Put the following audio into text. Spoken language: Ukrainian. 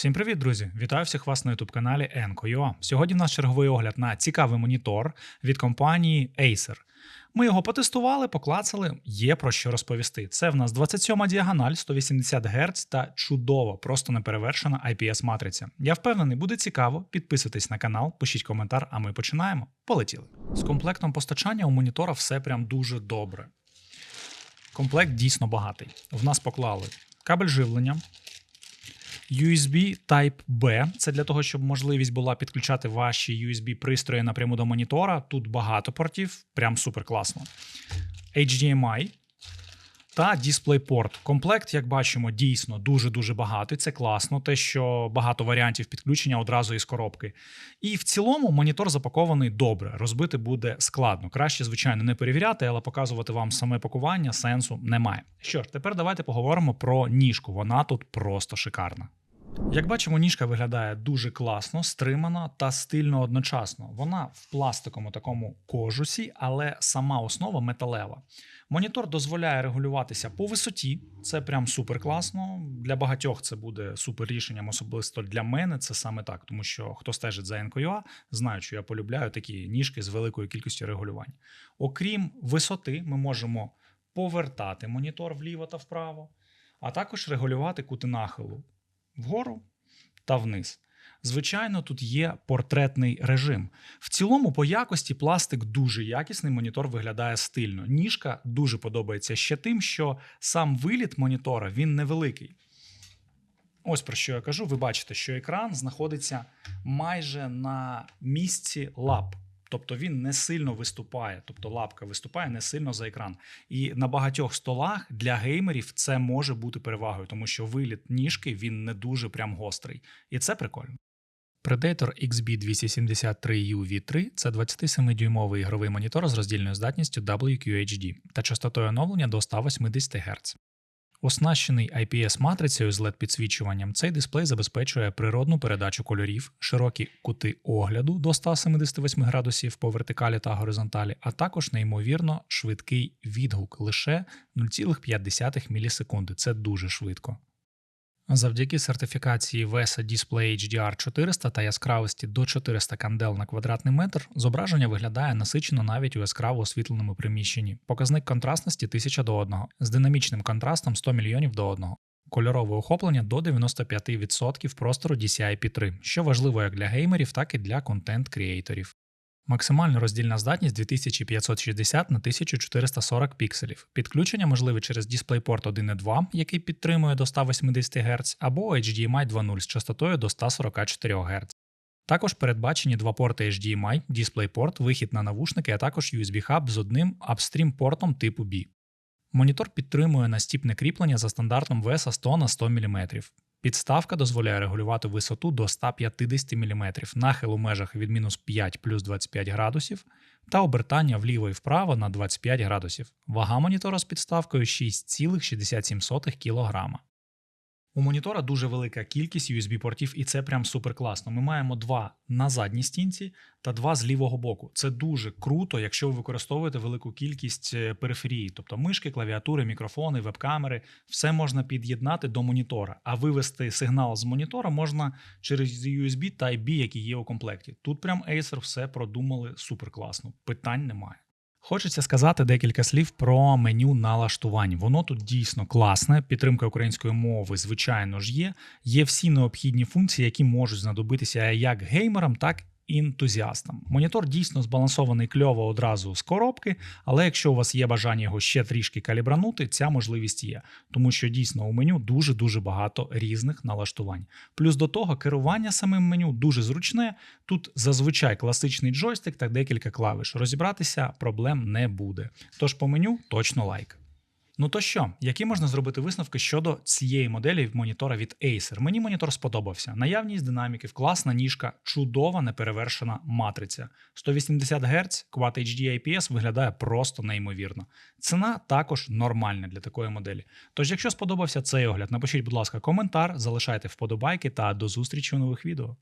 Всім привіт, друзі! Вітаю всіх вас на youtube каналі Enco.ua. Сьогодні в нас черговий огляд на цікавий монітор від компанії Acer. Ми його потестували, поклацали, є про що розповісти. Це в нас 27 діагональ, 180 Гц та чудово, просто неперевершена IPS-матриця. Я впевнений, буде цікаво. Підписуйтесь на канал, пишіть коментар, а ми починаємо. Полетіли. З комплектом постачання у монітора все прям дуже добре. Комплект дійсно багатий. В нас поклали кабель живлення, USB Type-B. Це для того, щоб можливість була підключати ваші USB пристрої напряму до монітора. Тут багато портів, прям супер класно. HDMI та DisplayPort. Комплект, як бачимо, дійсно дуже-дуже багатий. Це класно, те, що багато варіантів підключення одразу із коробки. І в цілому монітор запакований добре. Розбити буде складно. Краще, звичайно, не перевіряти, але показувати вам саме пакування сенсу немає. Що ж, тепер давайте поговоримо про ніжку. Вона тут просто шикарна. Як бачимо, ніжка виглядає дуже класно, стримана та стильно одночасно. Вона в пластиковому такому кожусі, але сама основа металева. Монітор дозволяє регулюватися по висоті, це прям супер класно. Для багатьох це буде супер рішенням, особисто для мене це саме так, тому що хто стежить за NQA, знає, що я полюбляю такі ніжки з великою кількістю регулювань. Окрім висоти, ми можемо повертати монітор вліво та вправо, а також регулювати кути нахилу вгору та вниз. Звичайно, тут є портретний режим. В цілому, по якості пластик дуже якісний, монітор виглядає стильно. Ніжка дуже подобається ще тим, що сам виліт монітора він невеликий. Ось про що я кажу. Ви бачите, що екран знаходиться майже на місці лап. Тобто він не сильно виступає, тобто лапка виступає не сильно за екран. І на багатьох столах для геймерів це може бути перевагою, тому що виліт ніжки він не дуже прям гострий. І це прикольно. Predator XB273UV3 це 27-дюймовий ігровий монітор з роздільною здатністю WQHD та частотою оновлення до 180 Гц. Оснащений IPS-матрицею з LED-підсвічуванням, цей дисплей забезпечує природну передачу кольорів, широкі кути огляду до 178 градусів по вертикалі та горизонталі, а також неймовірно швидкий відгук лише 0,5 мілісекунди. Це дуже швидко. Завдяки сертифікації VESA Display HDR 400 та яскравості до 400 кандел на квадратний метр, зображення виглядає насичено навіть у яскраво освітленому приміщенні. Показник контрастності 1000 до 1, з динамічним контрастом 100 мільйонів до 1. Кольорове охоплення до 95% простору DCI-P3, що важливо як для геймерів, так і для контент-кріейторів. Максимальна роздільна здатність 2560 на 1440 пікселів. Підключення можливе через DisplayPort 1.2, який підтримує до 180 Гц, або HDMI 2.0 з частотою до 144 Гц. Також передбачені два порти HDMI, DisplayPort, вихід на навушники, а також USB-хаб з одним апстрім-портом типу B. Монітор підтримує настіпне кріплення за стандартом веса 100 на 100 мм. Підставка дозволяє регулювати висоту до 150 мм, нахил у межах від мінус 5 плюс 25 градусів та обертання вліво і вправо на 25 градусів. Вага монітора з підставкою 6,67 кг. У монітора дуже велика кількість USB-портів, і це прям супер класно. Ми маємо два на задній стінці та два з лівого боку. Це дуже круто, якщо ви використовуєте велику кількість е, периферії, тобто мишки, клавіатури, мікрофони, веб-камери, все можна під'єднати до монітора, а вивести сигнал з монітора можна через USB Type-B, який є у комплекті. Тут прям Acer все продумали супер класно. Питань немає. Хочеться сказати декілька слів про меню налаштувань. Воно тут дійсно класне. Підтримка української мови, звичайно ж, є. Є всі необхідні функції, які можуть знадобитися як геймерам, так ентузіастам. Монітор дійсно збалансований кльово одразу з коробки, але якщо у вас є бажання його ще трішки калібранути, ця можливість є, тому що дійсно у меню дуже дуже багато різних налаштувань. Плюс до того керування самим меню дуже зручне. Тут зазвичай класичний джойстик та декілька клавиш. Розібратися проблем не буде. Тож по меню точно лайк. Ну то що, які можна зробити висновки щодо цієї моделі монітора від Acer? Мені монітор сподобався. Наявність динаміків, класна ніжка, чудова неперевершена матриця. 180 Гц, Quad HD IPS виглядає просто неймовірно. Ціна також нормальна для такої моделі. Тож, якщо сподобався цей огляд, напишіть, будь ласка, коментар, залишайте вподобайки та до зустрічі у нових відео.